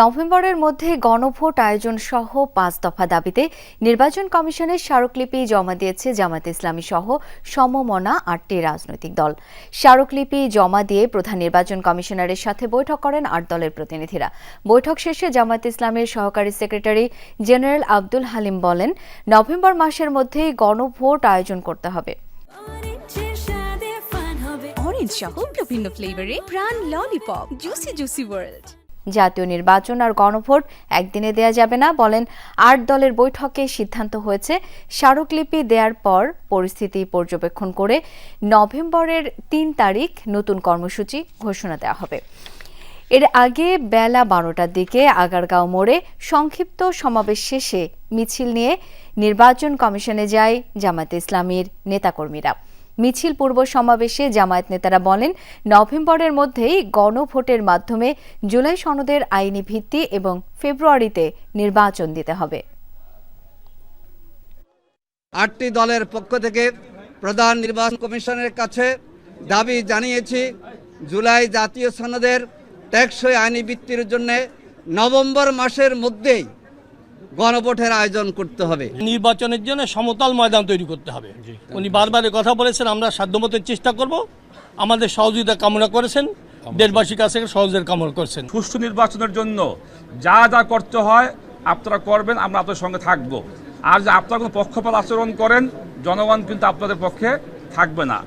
নভেম্বরের মধ্যে গণভোট আয়োজন সহ পাঁচ দফা দাবিতে নির্বাচন কমিশনের স্মারকলিপি জমা দিয়েছে জামাত ইসলামী সহ সমমনা আটটি রাজনৈতিক দল। স্মারকলিপি জমা দিয়ে প্রধান নির্বাচন কমিশনারের সাথে বৈঠক করেন আট দলের প্রতিনিধিরা। বৈঠক শেষে জামাত ইসলামের সহকারী সেক্রেটারি জেনারেল আব্দুল হালিম বলেন, নভেম্বর মাসের মধ্যেই গণভোট আয়োজন করতে হবে। অরেঞ্জ সহ বিভিন্ন ফ্লেভারে প্রাণ ললিপপ, জুসি জুসি ওয়ার্ল্ড জাতীয় নির্বাচন আর গণভোট একদিনে দেয়া যাবে না বলেন আট দলের বৈঠকে সিদ্ধান্ত হয়েছে। স্মারকলিপি দেওয়ার পর পরিস্থিতি পর্যবেক্ষণ করে নভেম্বরের তিন তারিখ নতুন কর্মসূচি ঘোষণা দেওয়া হবে। এর আগে বেলা বারোটার দিকে আগারগাঁও মোড়ে সংক্ষিপ্ত সমাবেশ শেষে মিছিল নিয়ে নির্বাচন কমিশনে যায় জামায়াতে ইসলামীর নেতাকর্মীরা। মিছিল পূর্ব সমাবেশে জামায়াত নেতারা বলেন, নভেম্বরের মধ্যেই গণভোটের মাধ্যমে জুলাই সনদের আইনি ভিত্তি এবং ফেব্রুয়ারিতে নির্বাচন দিতে হবে। আটটি দলের পক্ষ থেকে প্রধান নির্বাচন কমিশনের কাছে দাবি জানিয়েছি, জুলাই জাতীয় সনদের টেকসই আইনি ভিত্তির জন্য নভেম্বর মাসের মধ্যেই গণভোটের আয়োজন করতে হবে। নির্বাচনের জন্য সমতল ময়দান তৈরি করতে হবে। উনি বারবার কথা বলেছেন আমরা সাধ্যমতো চেষ্টা করব। আমাদের সহযোগিতা কামনা করেছেন দেশবাসীর কাছে সহযোগিতা কামনা করেছেন। সুষ্ঠু নির্বাচনের জন্য যা যা করতে হয় আপনারা করবেন আমরা আপনাদের সঙ্গে থাকব। আর যে আপনারা কোনো পক্ষপাত আচরণ করেন জনগণ কিন্তু আপনাদের পক্ষে থাকবে না।